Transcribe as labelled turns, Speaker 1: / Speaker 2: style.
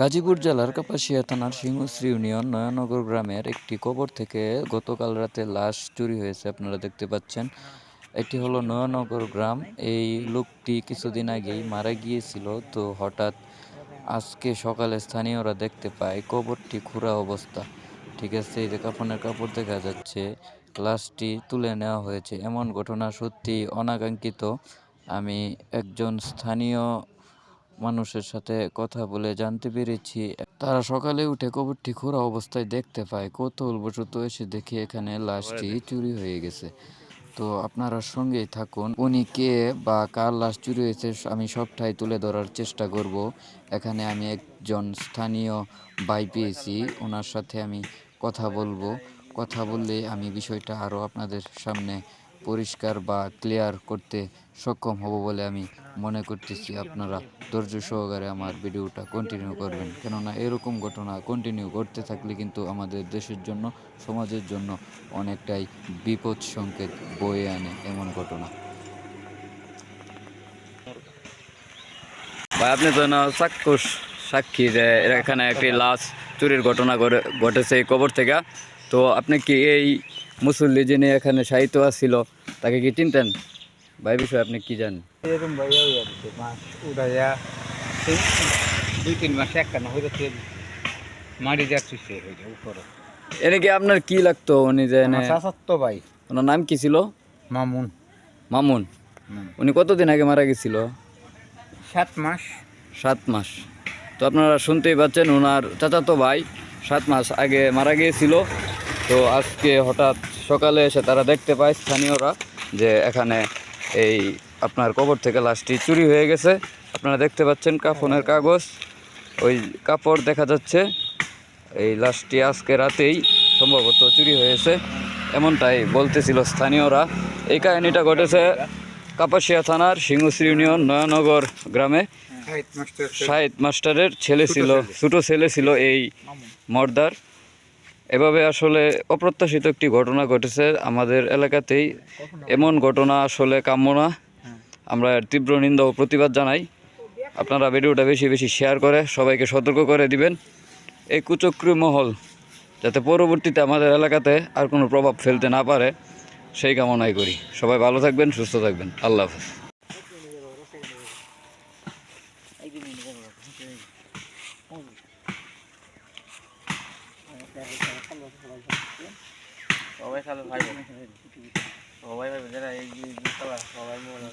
Speaker 1: গাজীপুর জেলার কাপাসিয়া থানার সিংহশ্রী ইউনিয়ন নয়ানগর গ্রামের একটি কবর থেকে গতকাল রাতে লাশ চুরি হয়েছে, আপনারা দেখতে পাচ্ছেন। এটি হলো নয়ানগর গ্রাম। এই লোকটি কিছুদিন আগেই মারা গিয়েছিল, তো হঠাৎ আজকে সকালে স্থানীয়রা দেখতে পায় কবরটি খুঁড়া অবস্থা। ঠিক আছে, এই যে কাফনের কাপড় দেখা যাচ্ছে, লাশটি তুলে নেওয়া হয়েছে। এমন ঘটনা সত্যি অনাকাঙ্ক্ষিত। আমি একজন স্থানীয় মানুষের সাথে কথা বলে জানতে পেরেছি। তারা সকালে উঠে কবরটি খোঁড়া অবস্থায় দেখতে পায়। কৌতূহলবশত এসে দেখে এখানে লাশটি চুরি হয়ে গেছে। তো আপনারা সঙ্গেই থাকুন। উনি কে বা কার লাশ চুরি হয়েছে আমি সবটাই তুলে ধরার চেষ্টা করব। এখানে আমি একজন স্থানীয় বাই পেয়েছি। ওনার সাথে আমি কথা বলব। কথা বললে আমি বিষয়টা আরও আপনাদের সামনে পরিষ্কার বা ক্লিয়ার করতে সক্ষম হব বলে আমি মনে করতেছি। আপনারা ধৈর্য সহকারে আমার ভিডিওটা কন্টিনিউ করবেন। কেননা এরকম ঘটনা কন্টিনিউ করতে থাকলে কিন্তু আমাদের দেশের জন্য, সমাজের জন্য অনেকটাই বিপদ সংকেত বয়ে আনে এমন ঘটনা।
Speaker 2: ভাই, আপনি তো না চাক্ষুষ সাক্ষী যে এখানে একটি লাশ চুরির ঘটনা ঘটে- ঘটেছে এই কবর থেকে। তো আপনি কি এই মুসল্লি যিনি এখানে সাহিত্য আসছিল তাকে কি চিনতেন? ভাই বিষয়ে আপনি কি জানেন?
Speaker 3: এরকম ভাইয়া মাছ উড়াইয়া দুই তিন মাস একখানা হয়ে যাচ্ছে মারি যাচ্ছে সে হয়ে যায় উপরে।
Speaker 2: এনে কি আপনার কি লাগতো উনি যে এনে
Speaker 3: ভাই।
Speaker 2: ওনার নাম কি ছিল?
Speaker 3: মামুন।
Speaker 2: মামুন। উনি কতদিন আগে মারা গেছিল?
Speaker 3: সাত মাস।
Speaker 2: সাত মাস। তো আপনারা শুনতেই পাচ্ছেন ওনার চাচাতো ভাই সাত মাস আগে মারা গিয়েছিল। তো আজকে হঠাৎ সকালে এসে তারা দেখতে পায় স্থানীয়রা যে এখানে এই আপনার কবর থেকে লাশটি চুরি হয়ে গেছে। আপনারা দেখতে পাচ্ছেন কাফনের কাগজ। ওই কাপড় দেখা যাচ্ছে। এই লাশটি আজকে রাতেই সম্ভবত চুরি হয়েছে। এমনটাই বলতেছিল স্থানীয়রা। এই কাহিনীটা ঘটেছে কাপাসিয়া থানার সিংহশ্রী ইউনিয়ন নয়ানগর গ্রামে। শাহিদ মাস্টারের ছেলে ছিল ছোটো ছেলে। ছিল এই মর্দার। এভাবে আসলে অপ্রত্যাশিত একটি ঘটনা ঘটেছে আমাদের এলাকাতেই। এমন ঘটনা আসলে কাম্য না। আমরা তীব্র নিন্দা ও প্রতিবাদ জানাই। আপনারা ভিডিওটা বেশি বেশি শেয়ার করে সবাইকে সতর্ক করে দিবেন। এই কুচক্রী মহল যাতে পরবর্তীতে আমাদের এলাকাতে আর কোনো প্রভাব ফেলতে না পারে, সেই কামনাই করি। সবাই ভালো থাকবেন, সুস্থ থাকবেন। আল্লাহ হাফেজ।
Speaker 3: সবাই খালো ভাই। সবাই ভাই যারা এই সবাই মনে